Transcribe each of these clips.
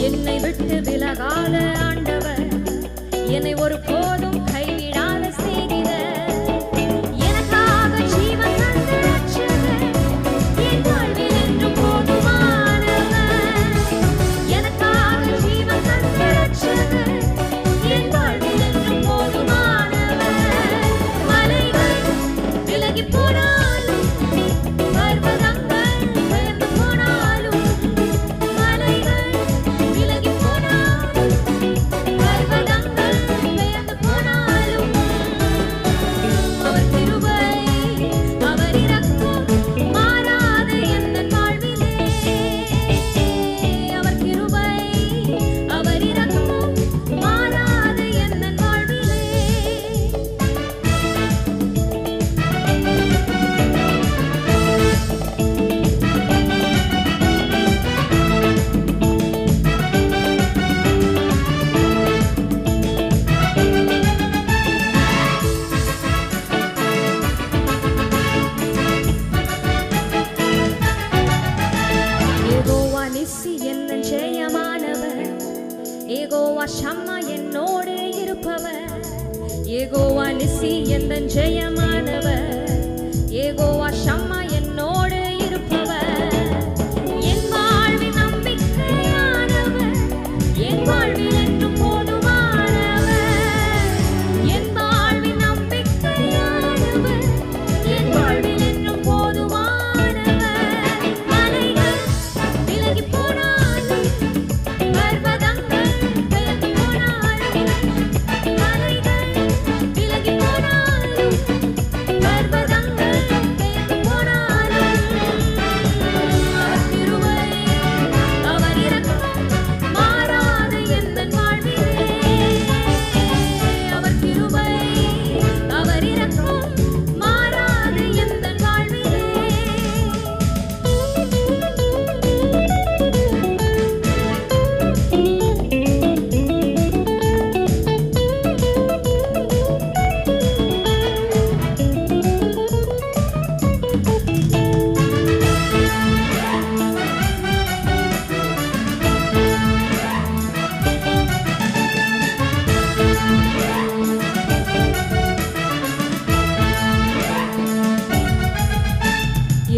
என்னை விட்டு விலகாத ஆண்டவர். என்னை ஒரு போது ஏகோவா ஷம்மா என்னோடு இருப்பவர். ஏகோவா நிசி எந்த ஜெயமானவர். ஏகோவா ஷம்மா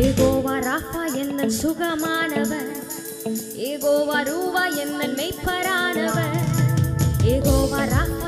ஏகோவா ராஃபா என்னன் சுகமானவர். ஏகோவா ரூவா என்னன் மெய்ப்பரானவர். ஏகோவா ராஃபா